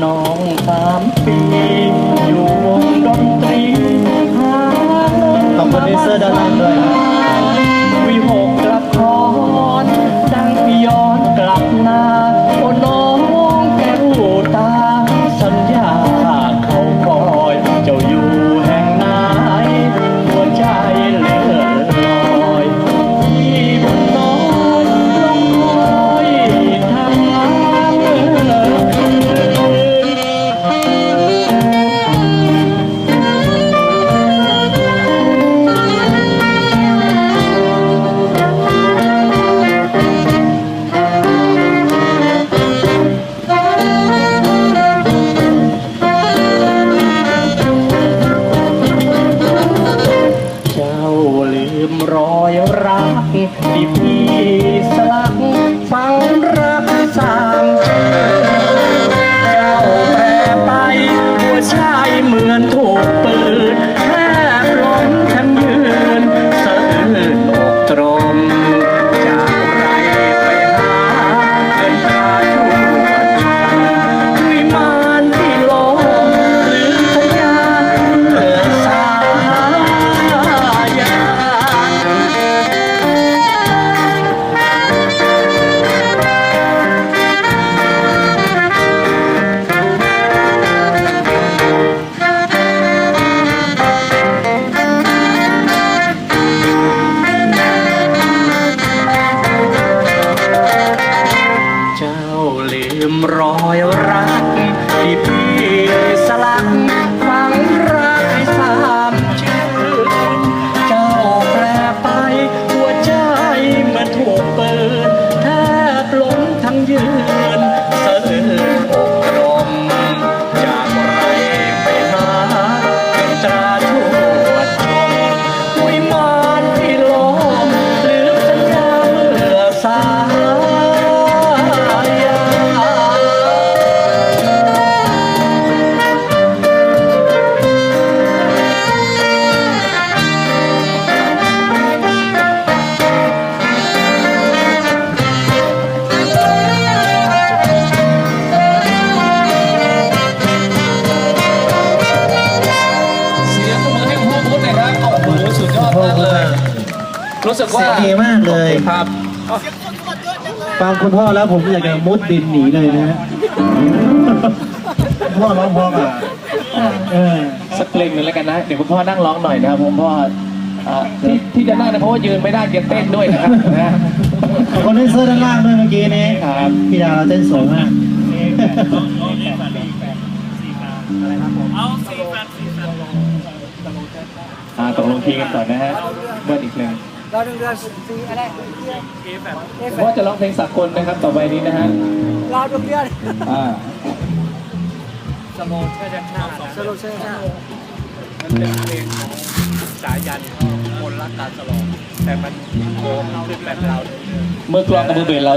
น้องสามปีอยู่วงดนตรีหาเงินขอบคุที่เสื้อด้านล่างด้วยน ลืมรอยรักที่พี่สลัก รู้สึกว่าเสียงดีมากเลย ครับฟังคุณพ่อแล้วผมอยากจะมุดดินหนีเลยนะฮะพ่อร้องเพราะอะเออสักเพลงหนึ่งแล้วกันนะ เดี๋ยวคุณพ่อนั่งร้องหน่อยนะครับคุณพ่ออ่าที่ที่จะนั่งนะเพราะว่ายืนไม่ได้จะเต้นด้วยนะครับนะขอบคุณที่เสื้อด้านล่างด้วยเมื่อกี้นี้ครับพี่ดาวเราเต้นสวยมาก อ่าตกลงทีกันก่อนนะฮะเบิ้ลอีกเพลงเราหนึ่งเดือนสี่อะไรเอฟแบบเอฟพ่อจะร้องเพลงสากลนะครับต่อไปนี้นะฮะเราหนึ่งเดือนอ่าสโลเช่นชาสโลเช่นชามันเป็นเพลงของสายันคนรักการตลอดแต่มันโกงขึ้นแบบเราเมื่อกลองกับมือเบสเรา